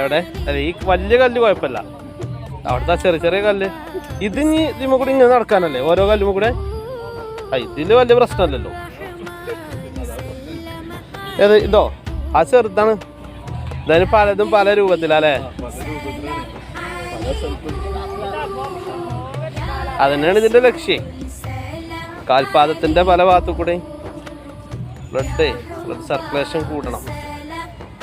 എവിടെ? അല്ല ഈ വലിയ കല്ല് കുഴപ്പമില്ല. അവിടുത്തെ ചെറിയ ചെറിയ കല്ല്. ഇത് ഇതിമ കൂടി ഇങ്ങനെ നടക്കാനല്ലേ? ഓരോ കല്ലും കൂടെ? ഇതിൽ വലിയ പ്രശ്നമല്ലല്ലോ. ഏത് ഇതോ? ആ ചെറുതാണ്. ഇതായാലും പലതും പല രൂപത്തിലല്ലേ? അതന്നെയാണ് ഇതിന്റെ ലക്ഷ്യം. കാൽപാദത്തിന്റെ പല ഭാഗത്തു കൂടെ ബ്ലഡ് ബ്ലഡ് സർക്കുലേഷൻ കൂടണം.